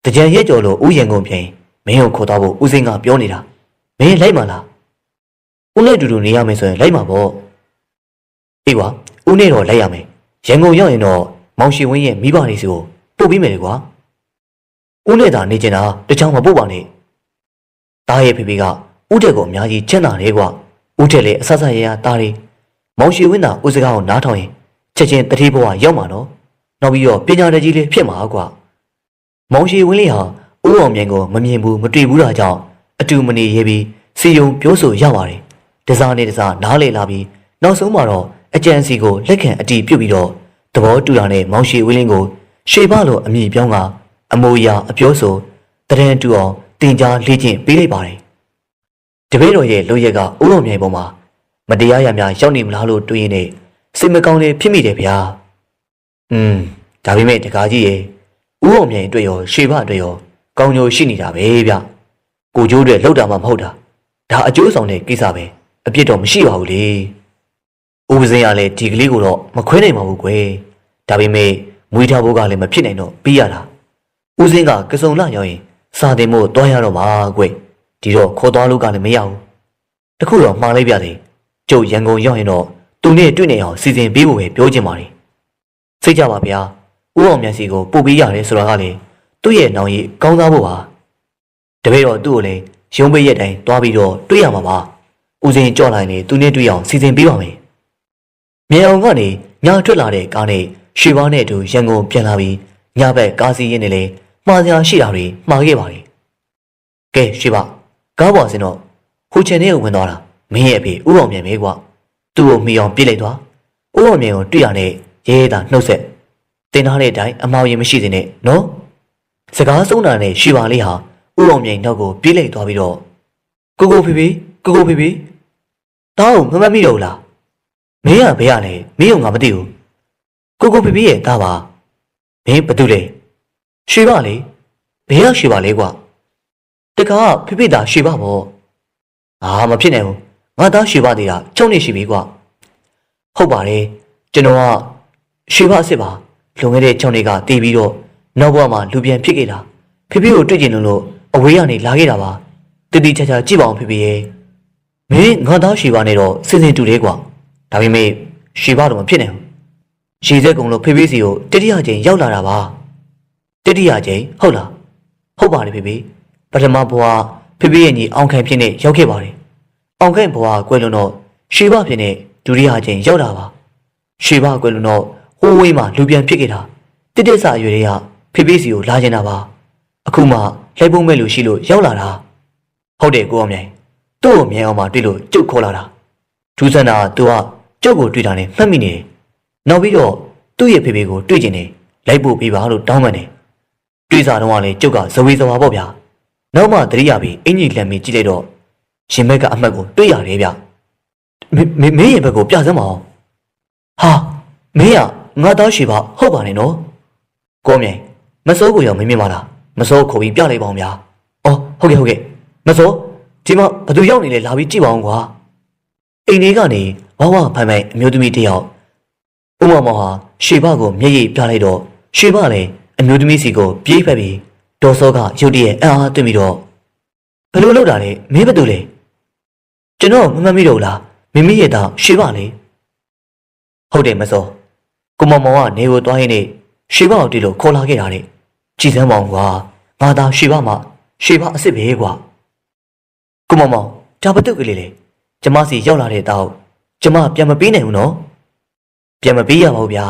တကြံရဲ့ကြော်လို့ဥယျံကုန်ပြင်မင်းကိုခေါ်တော့ဖို့ဦးစင်းကပြောနေတာ။မင်းလိုက်မှာလား။ဦးနဲ့အတူတူနေရမယ်ဆိုရင်လိုက်မှာပေါ့။အေးကွာဦးနဲ့တော့လိုက်ရမယ်။ရန်ကုန်ရောက်ရင်တော့မောင်ရှိဝင်းရဲ့မိဘတွေစီကိုပို့ပြီးမယ်လေကွာ။ဦးနဲ့သာနေကျင်တာတချောင်းမပို့ပါနဲ့။တားရဲ့ဖေဖေကဦးတက်ကိုအများကြီးချမ်းသာတယ်ကွာ။ဦးတက်လည်းအဆဆရရတားတယ်။မောင်ရှိဝင်းသာဦးစကားကိုနားထောင်ရင်ချက်ချင်းတတိဘဝရောက်မှာနော်။နောက်ပြီးတော့ပညာတတ်ကြီးလေးဖြစ်မှာကွာ။ မောင်ရှိဝင်းလေးဟာဦးအောင်မြိုင်ကိုမမြင်ဘူးမတွေ့ဘူးတာကြောင့်အတူမနေရပြီးစီယုံပြောဆိုရပါတယ်။တစားနဲ့တစားနားလေလာပြီးနောက်ဆုံးမှာတော့အကြံစီကိုလက်ခံအတီးပြုတ်ပြီးတော့သဘောတူတာနဲ့မောင်ရှိဝင်းလင်းကိုရှေဘလို့အမည်ပြောင်းကအမိုးရာအပြောဆိုတရန်တူအောင်တင် जा လေ့ကျင့်ပေးလိုက်ပါတယ်။တပည့်တော်ရဲ့လူရက်ကဦးတော်မြိုင်ပေါ်မှာမတရားရများရောက်နေမလားလို့တွေးရင်းနဲ့စိတ်မကောင်းလေဖြစ်မိတယ်ဗျာ။อืมဒါပေမဲ့တကားကြီးရဲ့ ဦးတော်မြိုင်အတွက်ရောရှေဘအတွက်ရောကောင်းကျိုးရှိနေတာပဲဗျ။ကိုကျိုးတွေလောက်တာမှမဟုတ်တာ။ဒါအကျိုးဆောင်တဲ့ကိစ္စပဲအပြစ်တော့မရှိပါဘူးလေ။ဦးပစင်းကလည်းဒီကလေးကိုတော့မခွဲနိုင်ပါဘူးကွယ်။ဒါပေမဲ့မွေးထားဖို့ကလည်းမဖြစ်နိုင်တော့ပြီးရတာ။ဦးစင်းကကစုံလာရောက်ရင်စာတင်ဖို့တွားရတော့မှာကွယ်။ဒီတော့ခေါ်သွားလို့ကလည်းမရဘူး။တခုတော့မှားလိုက်ပြတယ်။ကျုပ်ရန်ကုန်ရောက်ရင်တော့သူနဲ့တွေ့နေအောင်စီစဉ်ပေးဖို့ပဲပြောချင်ပါတယ်။စိတ်ကြပါဗျာ။ ဦးအောင်မြတ်စီကိုပို့ပေးရတယ်ဆိုတာကလည်းသူ့ရဲ့နောင်ရည်ကောင်းသားဖို့ပါ။တပည့်တော်သူ့ကိုလည်းရုံးပိတ်ရက်တိုင်းတွားပြီးတော့တွေ့ရမှာပါ။ဦးစင်းကြော့လိုက်နေသူနဲ့တွေ့အောင်စီစဉ်ပေးပါမယ်။မြေအောင်ကနေညထွက်လာတဲ့ကားနဲ့ရွှေဘားနဲ့အတူရန်ကုန်ပြန်လာပြီးညဘက်ကားစီးရင်းနဲ့လည်းမှားစရာရှိတာတွေမှားခဲ့ပါတယ်။ကဲရွှေဘားကားပေါ်စင်တော့ဟိုချန်ထဲကိုဝင်သွားတာမင်းရဲ့အဖေဥအောင်မြန်ပဲကွာ။သူ့ကိုမိအောင်ပြစ်လိုက်သွား။ဥအောင်မြန်ကိုတွေ့ရတဲ့ရဲရဲတာနှုတ်ဆက် တင်ထားတဲ့အတိုင်းအမောင်ရင်မရှိစေနဲ့နော်။စကားဆုံးတာနဲ့ရွှေဘားလေးဟာဥအောင်မြန်နောက်ကိုပြေးလိုက်သွားပြီးတော့ကိုကိုဖေဖေကိုကိုဖေဖေတောင်းမမတ်မိတော့ဘူးလားမင်းကဘယ်ရလဲမင်းကငါမသိဘူးကိုကိုဖေဖေရဲ့သားပါမင်းဘာတူလဲရွှေပါလေဘယ်ကရွှေပါလဲကွာတခါဖေဖေသားရွှေပါပေါ့အာမဖြစ်နိုင်ဘူးငါသားရွှေပါသေးတာ၆နှစ်ရှိပြီကွာဟုတ်ပါတယ်ကျွန်တော်ကရွှေပါအစ်စ်ပါ လွန်ခဲ့တဲ့၆နှစ်ကတည်ပြီးတော့နောက်ဘဝမှာလူပြန်ဖြစ်ခဲ့တာဖေဖေကိုတွေ့ကျင်လို့လို့အဝေးကနေလာခဲ့တာပါတတိချာချာကြည့်ပါအောင်ဖေဖေရဲ့မင်းငါသားရွှေပါနဲ့တော့စင်စင်တူတယ်ကွာဒါပေမဲ့ရှေဘတော့မဖြစ်နိုင်ဘူး။ရှေစက်ကုံလို့ဖေဖေစီကိုတတိယကြိမ်ရောက်လာတာပါ။တတိယကြိမ်ဟုတ်လား။ဟုတ်ပါတယ်ဖေဖေ။ပထမဘဝဖေဖေရဲ့ညီအောင်ခိုင်ဖြစ်နေရောက်ခဲ့ပါတယ်။အောင်ခိုင်ဘဝကွယ်လွန်တော့ရှေဘဖြစ်နေဒုတိယကြိမ်ရောက်တာပါ။ရှေဘကွယ်လွန်တော့ ဟိုးဝေးမှာလူပြန်ဖြစ်ခဲ့တာ။တစ်တစ်ဆအရွယ်တွေကဖေဖေစီကိုလာကျင်တာပါ။အခုမှလိုက်ပုံးမဲ့လူရှိလို့ရောက်လာတာ။ဟုတ်တယ်ကိုအောင်မြိုင်။သူ့ကိုမြင်အောင်မှတွေ့လို့ကြုတ်ခေါ်လာတာ။ထူးဆန်းတာကသူကကျုပ်ကိုတွေ့တာနဲ့မှတ်မိနေတယ်။နောက်ပြီးတော့သူ့ရဲ့ဖေဖေကိုတွေ့ကျင်တယ်။လိုက်ဖို့ပြပါလို့တောင်းပန်တယ်။တွေ့စားတော့ကလည်းကျုပ်ကဇဝေဇဝါပေါ့ဗျာ။နောက်မှသတိရပြီးအင်ကြီးလမ်းမီကြည့်လိုက်တော့ရှင်ဘက်ကအမှတ်ကိုတွေ့ရတယ်ဗျ။မင်းမင်းမင်းရဲ့ဘက်ကိုပြစမ်းမအောင်။ဟာမင်းက ငါသားရှိပါဟုတ်ပါနဲ့နော်။ကိုမြိုင်မစိုးကိုရောမင်းမင်းမလား။မစိုးခေါ်ပြီးပြလိုက်ပါအောင်ဗျာ။အော်ဟုတ်ကဲ့ဟုတ်ကဲ့မစိုးဒီမှာဘသူရောက်နေလဲလာပြီးကြည့်ပါအောင်ကွာ။အိမ်လေးကနေဝဝဖိုင်ဖိုင်အမျိုးသမီးတစ်ယောက်ဥမမောင်ဟာရှေဘကိုမျက်ရည်ပြလိုက်တော့ရှေဘလည်းအမျိုးသမီးစီကိုပြေးဖက်ပြီးဒေါ်စောကရုတ်တရက်အံ့အားသွင်းပြီးတော့ဘယ်လိုလုပ်တာလဲမင်းဘာတူလဲကျွန်တော်မမှတ်မိတော့ဘူးလားမိမိရဲ့သားရှေဘလေဟုတ်တယ်မစော ကိုမောင်မောင်ကနေကိုသွားရင်းနဲ့ရှေဘကိုတီလို့ခေါ်လာခဲ့တာတဲ့ကြည်စမ်းမောင်ကွာငါသားရှေဘမှရှေဘအစ်စ်ပဲကွာကိုမောင်မောင်ဒါဘာတူကလေးလဲ ကျမစီရောက်လာတဲ့တောက်ကျမပြန်မပေးနိုင်ဘူးနော်ပြန်မပေးရပါဘူးဗျာ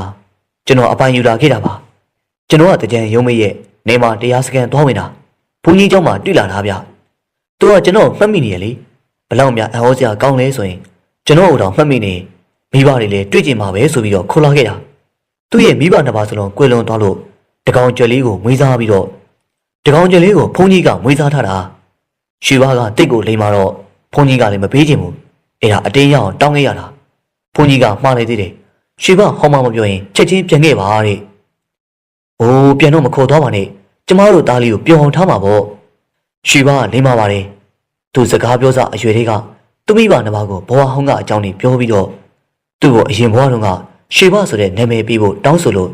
ကျွန်တော်အပိုင်ယူလာခဲ့တာပါကျွန်တော်ကတကြံရုံးမရဲ့နေမှာတရားစကန်သွားဝင်တာဘုန်းကြီးเจ้าမှာတွေ့လာတာဗျသူကကျွန်တော်မှတ်မိနေရလေဘလောက်များအဟောစရာကောင်းလဲဆိုရင်ကျွန်တော်တို့တော့မှတ်မိနေမိဘတွေလည်းတွေ့ကြင်မှာပဲဆိုပြီးတော့ခေါ်လာခဲ့တာ သူ့ရဲ့မိဘနှစ်ပါးစလုံးကွယ်လွန်သွားလို့တကောင်ကြွယ်လေးကိုမွေးစားပြီးတော့တကောင်ကြွယ်လေးကိုဘုန်းကြီးကမွေးစားထားတာရွှေဘာကတိတ်ကိုလိမ်မာတော့ဘုန်းကြီးကလည်းမပေးချင်ဘူးအဲ့ဒါအတင်းရအောင်တောင်းခဲ့ရတာဘုန်းကြီးကမှားလိုက်သေးတယ်ရွှေဘဟောမမပြောရင်ချက်ချင်းပြန်ခဲ့ပါတဲ့အိုးပြန်တော့မခေါ်သွားပါနဲ့ကျမတို့သားလေးကိုပြောင်းအောင်ထားမှာပေါ့ရွှေဘကလိမ့်ပါပါတယ်သူစကားပြောစားအရွယ်တွေကသူမိဘနှစ်ပါးကိုဘဝဟောင်းကအကြောင်းတွေပြောပြီးတော့သူ့ကိုအရင်ဘဝတုန်းက ရှေဘဆိုတဲ့နာမည်ပေးဖို့တောင်းဆိုလို့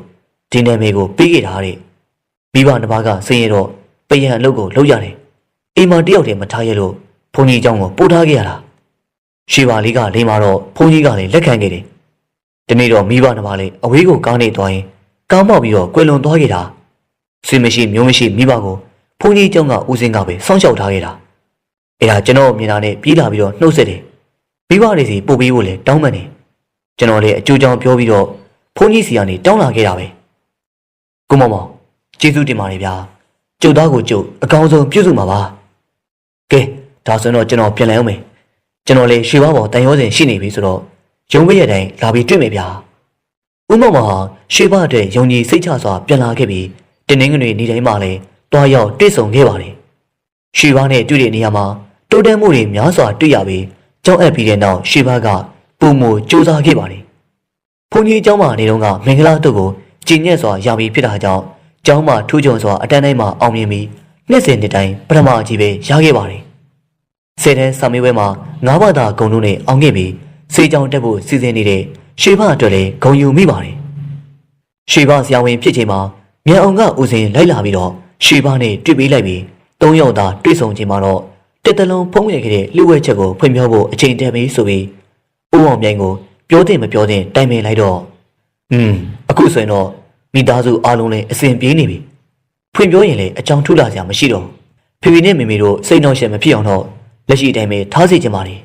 ဒီနာမည်ကိုပေးခဲ့တာတဲ့မိဘနှစ်ပါးကစင်ရတော့ပယံအလုပ်ကိုလုပ်ရတယ်အိမ်မှာတယောက်တည်းမထားရလို့ဘုန်းကြီးเจ้าကိုပို့ထားခဲ့ရတာရှေဘလေးကလိမ္မာတော့ဘုန်းကြီးကလည်းလက်ခံခဲ့တယ်ဒီနေ့တော့မိဘနှစ်ပါးလေးအဝေးကိုကားနေသွားရင်ကားမောက်ပြီးတော့ကွယ်လွန်သွားခဲ့တာဆွေမရှိမျိုးမရှိမိဘကိုဘုန်းကြီးเจ้าကဦးစင်းကပဲစောင့်ရှောက်ထားခဲ့တာ အဲ့ဒါကျွန်တော်မြင်တာနဲ့ပြေးလာပြီးတော့နှုတ်ဆက်တယ်မိဘတွေစီပို့ပေးဖို့လဲတောင်းပန်တယ် ကျွန်တော်လည်းအကျိုးကြောင့်ပြောပြီးတော့ဘုန်းကြီးစီကနေတောင်းလာခဲ့တာပဲကိုမောင်မောင်ကျေးဇူးတင်ပါတယ်ဗျာကျုပ်သားကိုကျုပ်အကောင်းဆုံးပြုစုမှာပါကဲဒါဆိုတော့ကျွန်တော်ပြန်လဲအောင်မယ်ကျွန်တော်လည်းရွှေဘပေါ်တန်ရောစင်ရှိနေပြီဆိုတော့ရုံးမရတိုင်းလာပြီးတွေ့မယ်ဗျာဦးမောင်မောင်ဟာရွှေဘအတွက်ယုံကြည်စိတ်ချစွာပြန်လာခဲ့ပြီးတင်းနှင်းငွေနေတိုင်းမှာလည်းတွားရောက်တွေ့ဆုံခဲ့ပါတယ်ရွှေဘားနဲ့တွေ့တဲ့နေရာမှာတိုးတက်မှုတွေများစွာတွေ့ရပြီးကြောင်းအပ်ပြီးတဲ့နောက်ရွှေဘားက ပုံမှုစူးစမ်းခဲ့ပါတယ်။ဘုန်းကြီးအကြောင်းမှာနေတော့ကမင်္ဂလာတုတ်ကိုကျင့်ညက်စွာရပြီဖြစ်တာကြောင့်ကျောင်းမှာထူးချွန်စွာအတန်းတိုင်းမှာအောင်မြင်ပြီးနှစ်စဉ်နှစ်တိုင်းပထမအကြီးပဲရခဲ့ပါတယ်။ဆယ်တန်းစာမေးပွဲမှာငါးဘာသာဂုဏ်တို့နဲ့အောင်ခဲ့ပြီးစေချောင်းတက်ဖို့စီစဉ်နေတဲ့ရှေဘအတွက်လည်းဂုဏ်ယူမိပါတယ်။ရှေဘဆရာဝန်ဖြစ်ချိန်မှာမြန်အောင်ကဦးစဉ်လိုက်လာပြီးတော့ရှေဘနဲ့တွေ့ပေးလိုက်ပြီးသုံးယောက်သာတွေ့ဆုံချိန်မှာတော့တက်တလုံးဖုံးရခဲ့တဲ့လူဝဲချက်ကိုဖွင့်ပြဖို့အချိန်တန်ပြီဆိုပြီး ဦးအောင်မြိုင်ကိုပြောတင်မပြောတင်တိုင်ပင်လိုက်တော့อืมအခုဆိုရင်တော့မိသားစုအားလုံးလည်းအစဉ်ပြေးနေပြီဖွင့်ပြောရင်လည်းအကြောင်းထူလာစရာမရှိတော့ဖေဖေနဲ့မေမေတို့စိတ်နှောက်ရှက်မဖြစ်အောင်တော့လက်ရှိအတိုင်းပဲထားစီကြပါလေ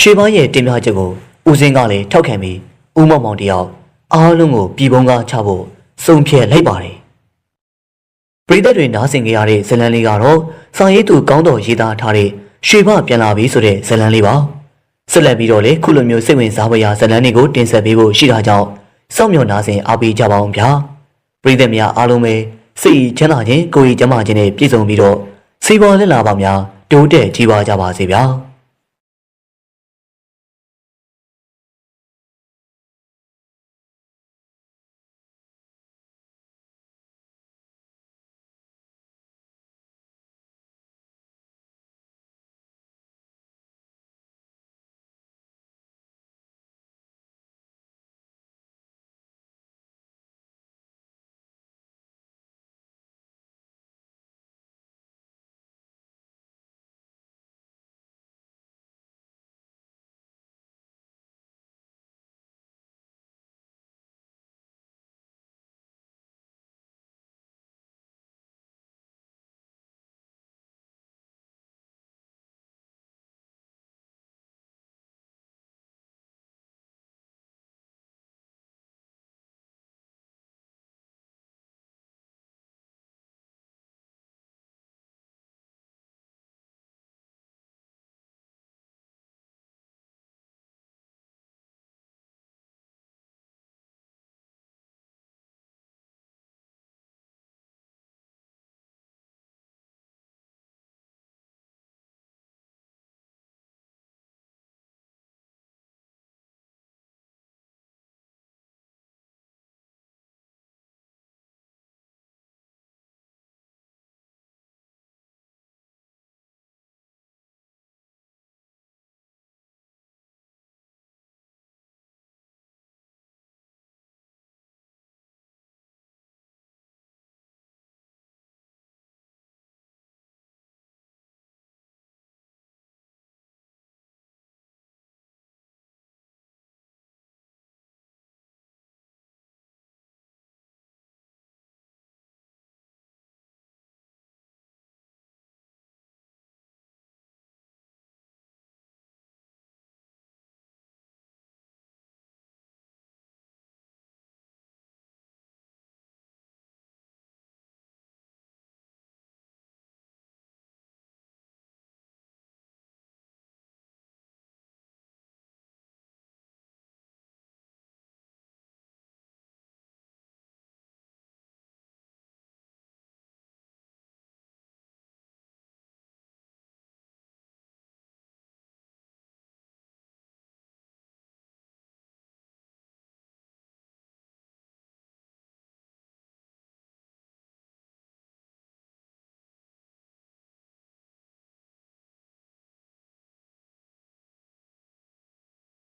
ရွှေဘာရဲ့တင်ပြချက်ကိုဦးစင်ကလည်းထောက်ခံပြီးဦးမောင်မောင်တယောက်အားလုံးကိုပြည်ပုံကချဖို့စုံဖြဲလိုက်ပါတယ်။ပရိသတ်တွေနားဆင်ကြရတဲ့ဇလန်လေးကတော့စာရေးသူကောင်းတော်ရေးသားထားတဲ့ရွှေဘပြန်လာပြီဆိုတဲ့ဇလန်လေးပါ။ ဆက်လက်ပြီးတော့လေခုလိုမျိုးစိတ်ဝင်စားဖွယ်ရာဇလန်တွေကိုတင်ဆက်ပေးဖို့ရှိတာကြောင့်စောင့်မျှော်နားဆင်အားပေးကြပါအောင်ဗျာ။ပရိသတ်များအားလုံးပဲစိတ်ချမ်းသာခြင်းကိုယ်ရည်ကျန်းမာခြင်းနဲ့ပြည့်စုံပြီးတော့စီးပွားလက်လာပါများတိုးတက်ကြီးပွားကြပါစေဗျာ။